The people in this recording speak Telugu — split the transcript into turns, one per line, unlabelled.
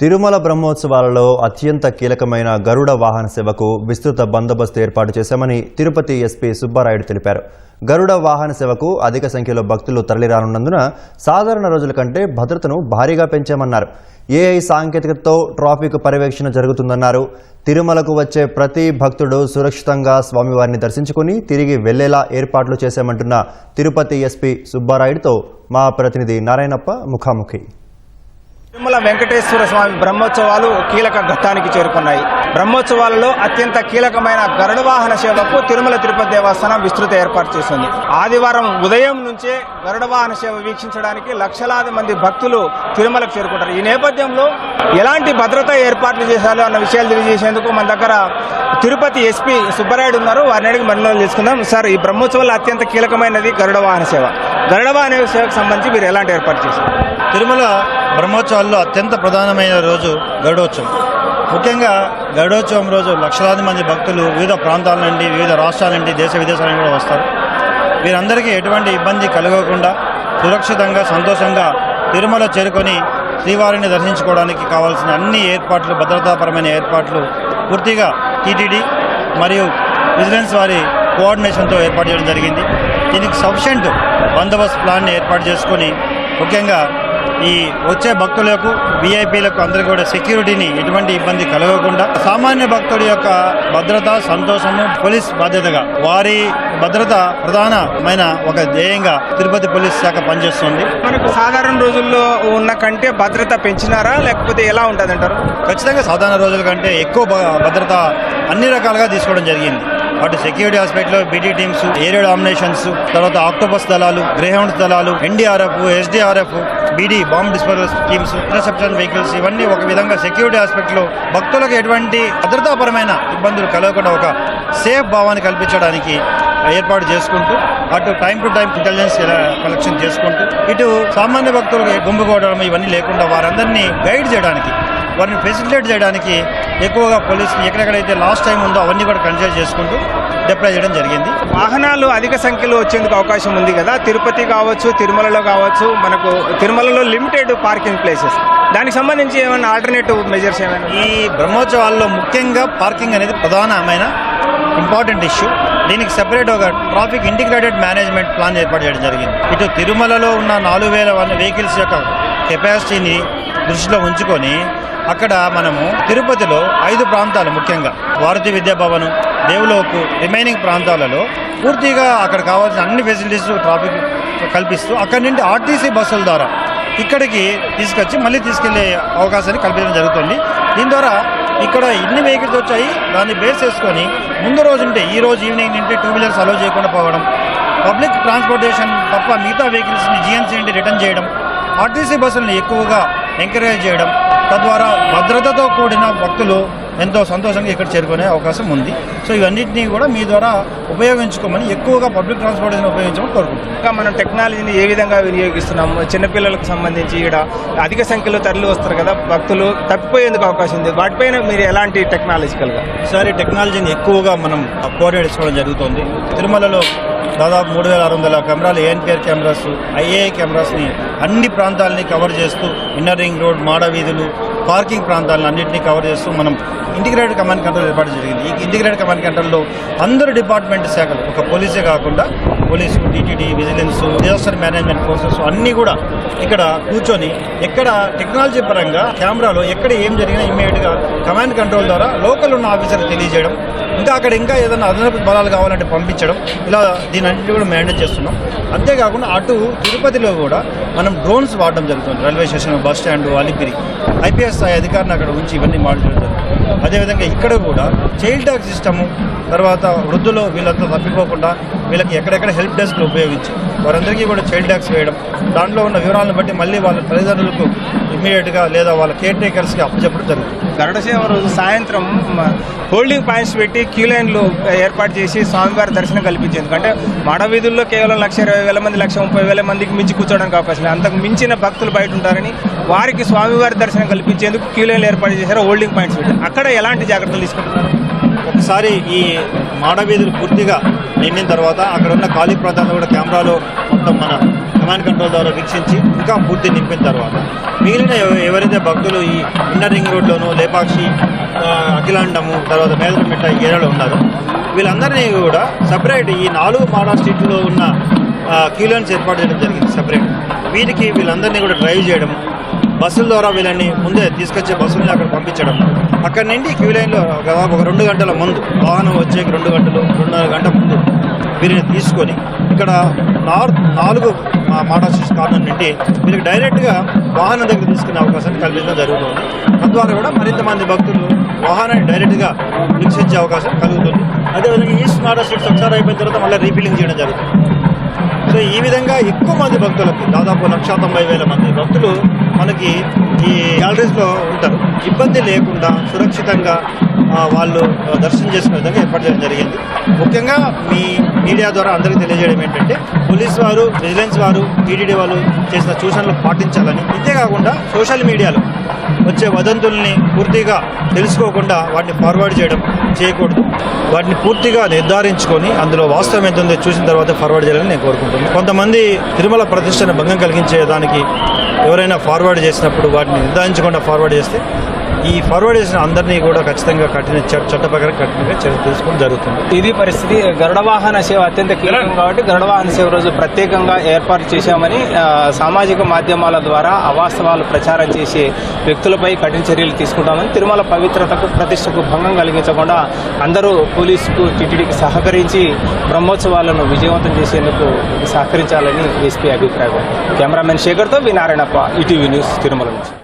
తిరుమల బ్రహ్మోత్సవాలలో అత్యంత కీలకమైన గరుడ వాహన సేవకు విస్తృత బందోబస్తు ఏర్పాటు చేశామని తిరుపతి ఎస్పీ సుబ్బారాయుడు తెలిపారు. గరుడ వాహన సేవకు అధిక సంఖ్యలో భక్తులు తరలిరానున్నందున సాధారణ రోజుల కంటే భద్రతను భారీగా పెంచామన్నారు. ఏఐ సాంకేతికతతో ట్రాఫిక్ పర్యవేక్షణ జరుగుతుందన్నారు. తిరుమలకు వచ్చే ప్రతి భక్తుడు సురక్షితంగా స్వామివారిని దర్శించుకుని తిరిగి వెళ్ళేలా ఏర్పాట్లు చేశామంటున్న తిరుపతి ఎస్పీ సుబ్బారాయుడుతో మా ప్రతినిధి నారాయణప్ప ముఖాముఖి.
తిరుమల వెంకటేశ్వర స్వామి బ్రహ్మోత్సవాలు కీలక ఘట్టానికి చేరుకున్నాయి. బ్రహ్మోత్సవాలలో అత్యంత కీలకమైన గరుడ వాహన సేవకు తిరుమల తిరుపతి దేవస్థానం విస్తృత ఏర్పాటు చేసింది. ఆదివారం ఉదయం నుంచే గరుడ వాహన సేవ వీక్షించడానికి లక్షలాది మంది భక్తులు తిరుమలకు చేరుకుంటారు. ఈ నేపథ్యంలో ఎలాంటి భద్రతా ఏర్పాట్లు చేశారో అన్న విషయాలు తెలియజేసేందుకు మన దగ్గర తిరుపతి ఎస్పీ సుబ్బరాయుడు ఉన్నారు. వారిని అడిగి మరణం తెలుసుకుందాం. సార్ ఈ బ్రహ్మోత్సవాలు అత్యంత కీలకమైనది గరుడ వాహన సేవ. గరుడ వాహన సేవకు సంబంధించి మీరు ఎలాంటి ఏర్పాటు చేశారు?
తిరుమల బ్రహ్మోత్సవాల్లో అత్యంత ప్రధానమైన రోజు గరుడోత్సవం. ముఖ్యంగా గరుడోత్సవం రోజు లక్షలాది మంది భక్తులు వివిధ ప్రాంతాల నుండి వివిధ రాష్ట్రాల నుండి దేశ విదేశాల నుండి కూడా వస్తారు. వీరందరికీ ఎటువంటి ఇబ్బంది కలగకుండా సురక్షితంగా సంతోషంగా తిరుమల చేరుకొని శ్రీవారిని దర్శించుకోవడానికి కావాల్సిన అన్ని ఏర్పాట్లు భద్రతాపరమైన ఏర్పాట్లు పూర్తిగా టీటీడీ మరియు విజిలెన్స్ వారి కోఆర్డినేషన్తో ఏర్పాటు చేయడం జరిగింది. దీనికి సఫిషియంట్ బందోబస్తు ప్లాన్ని ఏర్పాటు చేసుకొని ముఖ్యంగా ఈ వచ్చే భక్తులకు విఐపీలకు అందరికీ కూడా సెక్యూరిటీని ఎటువంటి ఇబ్బంది కలగకుండా సామాన్య భక్తుడి యొక్క భద్రత సంతోషము పోలీస్ బాధ్యతగా వారి భద్రత ప్రధానమైన ఒక ధ్యేయంగా తిరుపతి పోలీస్ శాఖ పనిచేస్తుంది.
మనకు సాధారణ రోజుల్లో ఉన్న కంటే భద్రత పెంచినారా? లేకపోతే ఎలా ఉంటుంది అంటారు
ఖచ్చితంగా సాధారణ రోజుల కంటే ఎక్కువ భద్రత అన్ని రకాలుగా తీసుకోవడం జరిగింది. అటు security hospital BT teams area dominations తర్వాత ఆక్టోపస్ దళాలు గ్రేహౌండ్ దళాలు NDRF SDRF BD bomb disposal teams interception vehicles ఇవన్నీ ఒక విధంగా సెక్యూరిటీ హాస్పిటల్లో భక్తులకు ఎటువంటి భద్రతాపరమైన ఇబ్బందులు కలగకుండా ఒక సేఫ్ భావాన్ని కల్పించడానికి ఏర్పాటు చేసుకుంటూ అటు time to time intelligence collection చేసుకుంటూ ఇటు సామాన్య భక్తులకు గుంపుకోవడం ఇవన్నీ లేకుండా వారందరినీ గైడ్ చేయడానికి వారిని ఫెసిలిటేట్ చేయడానికి ఎక్కువగా పోలీసులు ఎక్కడెక్కడైతే లాస్ట్ టైం ఉందో అవన్నీ కూడా కన్సిడర్ చేసుకుంటూ డిప్లాయ్ చేయడం జరిగింది.
వాహనాలు అధిక సంఖ్యలో వచ్చేందుకు అవకాశం ఉంది కదా. తిరుపతి కావచ్చు తిరుమలలో కావచ్చు మనకు తిరుమలలో లిమిటెడ్ పార్కింగ్ ప్లేసెస్ దానికి సంబంధించి ఏమైనా ఆల్టర్నేటివ్ మెజర్స్ ఏమైనా
ఈ బ్రహ్మోత్సవాల్లో ముఖ్యంగా పార్కింగ్ అనేది ప్రధానమైన ఇంపార్టెంట్ ఇష్యూ దీనికి సెపరేట్ ఒక ట్రాఫిక్ ఇంటిగ్రేటెడ్ మేనేజ్మెంట్ ప్లాన్ ఏర్పాటు చేయడం జరిగింది. ఇటు తిరుమలలో ఉన్న నాలుగు వేల వెహికల్స్ యొక్క కెపాసిటీని దృష్టిలో ఉంచుకొని అక్కడ మనము తిరుపతిలో ఐదు ప్రాంతాలు ముఖ్యంగా భారతీయ విద్యాభవనం దేవులోకు రిమైనింగ్ ప్రాంతాలలో పూర్తిగా అక్కడ కావాల్సిన అన్ని ఫెసిలిటీస్ ట్రాఫిక్ కల్పిస్తూ అక్కడి నుండి ఆర్టీసీ బస్సుల ద్వారా ఇక్కడికి తీసుకొచ్చి మళ్ళీ తీసుకెళ్ళే అవకాశాన్ని కల్పించడం జరుగుతుంది. దీని ద్వారా ఇక్కడ ఎన్ని వెహికల్స్ వచ్చాయి. దాన్ని బేస్ చేసుకొని ముందు రోజు ఉంటే ఈ రోజు ఈవినింగ్ నుండి టూ వీలర్స్ అలో చేయకుండా పోవడం పబ్లిక్ ట్రాన్స్పోర్టేషన్ తప్ప మిగతా వెహికల్స్ని జిఎన్సీ నుండి రిటర్న్ చేయడం ఆర్టీసీ బస్సులను ఎక్కువగా ఎంకరేజ్ చేయడం తద్వారా భద్రతతో కూడిన భక్తులు ఎంతో సంతోషంగా ఇక్కడ చేరుకునే అవకాశం ఉంది. సో ఇవన్నింటినీ కూడా మీ ద్వారా ఉపయోగించుకోమని ఎక్కువగా పబ్లిక్ ట్రాన్స్పోర్టేషన్ ఉపయోగించమని కోరుకుంటున్నాం
ఇంకా మనం టెక్నాలజీని ఏ విధంగా వినియోగిస్తున్నాము చిన్నపిల్లలకు సంబంధించి ఇక్కడ అధిక సంఖ్యలో తరలి వస్తారు కదా భక్తులు తప్పిపోయేందుకు అవకాశం ఉంది. వాటిపైన మీరు ఎలాంటి టెక్నాలజికల్గా?
ఈసారి టెక్నాలజీని ఎక్కువగా మనం కోఆర్డినేట్ చేసుకోవడం జరుగుతుంది. తిరుమలలో దాదాపు మూడు వేల ఆరు వందల కెమెరాలు ఏఎన్పిఆర్ కెమెరాస్ ఐఏఐ కెమెరాస్ని అన్ని ప్రాంతాలని కవర్ చేస్తూ ఇన్నర్ రింగ్ రోడ్ మాడ వీధులు పార్కింగ్ ప్రాంతాలను అన్నింటినీ కవర్ చేస్తూ మనం ఇంటిగ్రేటెడ్ కమాండ్ కంట్రోల్ ఏర్పాటు జరిగింది. ఈ ఇంటిగ్రేటెడ్ కమాండ్ కంట్రోల్లో అందరు డిపార్ట్మెంట్ శాఖలు ఒక పోలీసే కాకుండా police TTD vigilance disaster management forces అన్నీ కూడా ఇక్కడ కూర్చొని ఎక్కడ టెక్నాలజీ పరంగా కెమెరాలో ఎక్కడ ఏం జరిగినా ఇమ్మీడియట్గా కమాండ్ కంట్రోల్ ద్వారా లోకల్ ఉన్న ఆఫీసర్కి తెలియజేయడం ఇంకా అక్కడ ఇంకా ఏదైనా అదనపు బలాలు కావాలంటే పంపించడం ఇలా దీని అన్నింటి కూడా మేనేజ్ చేస్తున్నాం. అంతేకాకుండా అటు తిరుపతిలో కూడా మనం డ్రోన్స్ వాడడం జరుగుతుంది. Railway station bus stand Alipiri. IPS స్థాయి అధికారిని అక్కడ ఉంచి ఇవన్నీ మాట్లాడడం జరుగుతుంది. అదేవిధంగా ఇక్కడ కూడా చైల్డ్ టాక్ సిస్టము తర్వాత వృద్ధులు వీళ్ళంతా తప్పిపోకుండా వీళ్ళకి ఎక్కడెక్కడ హెల్ప్ డెస్క్లు ఉపయోగించి వారందరికీ కూడా చైల్డ్ ట్యాక్స్ వేయడం. దాంట్లో ఉన్న వివరాలను బట్టి మళ్ళీ వాళ్ళ తల్లిదండ్రులకు ఇమ్మీడియట్గా లేదా వాళ్ళ కేర్ టేకర్స్కి అప్పచెప్పడం జరుగుతుంది.
గరుడసేవ రోజు సాయంత్రం హోల్డింగ్ పాయింట్స్ పెట్టి క్యూ లైన్లు ఏర్పాటు చేసి స్వామివారి దర్శనం కల్పించింది అంటే మాడ వీధుల్లో కేవలం లక్ష ఇరవై వేల మంది లక్ష ముప్పై వేల మందికి మించి కూర్చోవడానికి అవకాశం లేదు. అంతకు మించిన భక్తులు బయట ఉంటారని వారికి స్వామివారి దర్శనం కల్పించేందుకు క్యూ లైన్లు ఏర్పాటు చేశారు హోల్డింగ్ పాయింట్స్ పెట్టి. అక్కడ ఎలాంటి జాగ్రత్తలు తీసుకుంటున్నారు?
ఒకసారి ఈ మాడవీధులు పూర్తిగా నిండిన తర్వాత అక్కడ ఉన్న ఖాళీ ప్రాంతాల్లో కూడా కెమెరాలో మొత్తం మన కమాండ్ కంట్రోల్ ద్వారా వీక్షించి ఇంకా పూర్తి నింపిన తర్వాత. మిగిలిన ఎవరైతే భక్తులు ఈ ఇన్నర్ రింగ్ రోడ్లోను లేపాక్షి అఖిలాండము తర్వాత మేదరమిట్ట ఏరియాలో ఉన్నారో వీళ్ళందరినీ కూడా సపరేట్ ఈ నాలుగు మాడా స్ట్రీట్లో ఉన్న క్యూలన్స్ ఏర్పాటు చేయడం జరిగింది సపరేట్. వీరికి వీళ్ళందరినీ కూడా డ్రైవ్ చేయడం బస్సుల ద్వారా వీళ్ళని ముందే తీసుకొచ్చే బస్సుల్ని అక్కడ పంపించడం అక్కడ నుండి క్యూ లైన్లో దాదాపు ఒక రెండు గంటల ముందు వాహనం వచ్చేకి రెండు గంటలు రెండున్నర గంట ముందు వీరిని తీసుకొని ఇక్కడ నార్త్ నాలుగు మా మాటా కార్నర్ నుండి వీరికి డైరెక్ట్గా వాహనం దగ్గర తీసుకునే అవకాశం కల్పించడం జరుగుతుంది. తద్వారా కూడా మరింత మంది భక్తులు వాహనాన్ని డైరెక్ట్గా నిక్షించే అవకాశం కలుగుతుంది. అదేవిధంగా ఈస్ట్ మాటా స్ట్రీట్స్ ఒకసారి అయిపోయిన తర్వాత మళ్ళీ రీఫిల్లింగ్ చేయడం జరుగుతుంది. సో ఈ విధంగా ఎక్కువ మంది భక్తులకి దాదాపు లక్ష తొంభై వేల మంది భక్తులు మనకి ఈ గ్యాలరీస్లో ఉంటారు. ఇబ్బంది లేకుండా సురక్షితంగా వాళ్ళు దర్శనం చేసుకునే విధంగా ఏర్పాటు చేయడం జరిగింది. ముఖ్యంగా మీ మీడియా ద్వారా అందరికీ తెలియజేయడం ఏంటంటే పోలీస్ వారు విజిలెన్స్ వారు టీటీడీ వాళ్ళు చేసిన సూచనలు పాటించాలని. ఇంతేకాకుండా సోషల్ మీడియాలో వచ్చే వదంతుల్ని పూర్తిగా తెలుసుకోకుండా వాటిని ఫార్వర్డ్ చేయడం చేయకూడదు. వాటిని పూర్తిగా నిర్ధారించుకొని అందులో వాస్తవం ఎంత ఉందో చూసిన తర్వాత ఫార్వర్డ్ చేయాలని నేను కోరుకుంటున్నాను. కొంతమంది తిరుమల ప్రతిష్టను భంగం కలిగించే దానికి ఎవరైనా ఫార్వర్డ్ చేసినప్పుడు వాటిని నిర్ధారించకుండా ఫార్వర్డ్ చేస్తే ఈ ఫార్వర్డ్ చేసిన అందరినీ కూడా ఖచ్చితంగా కఠిన చట్ట ప్రకారం కఠినంగా చర్య తీసుకోవడం జరుగుతుంది.
ఇది పరిస్థితి. గరుడ వాహన సేవ అత్యంత కీలకం కాబట్టి గరుడ వాహన సేవ రోజు ప్రత్యేకంగా ఏర్పాటు చేశామని సామాజిక మాధ్యమాల ద్వారా అవాస్తవాలు ప్రచారం చేసే వ్యక్తులపై కఠిన చర్యలు తీసుకుంటామని తిరుమల పవిత్రతకు ప్రతిష్టకు భంగం కలిగించకుండా అందరూ పోలీసుకు టిటిడికి సహకరించి బ్రహ్మోత్సవాలను విజయవంతం చేసేందుకు సహకరించాలని ఎస్పీ అభిప్రాయం cameraman శేఖర్తో V Narayanappa ETV news Tirumala నుంచి.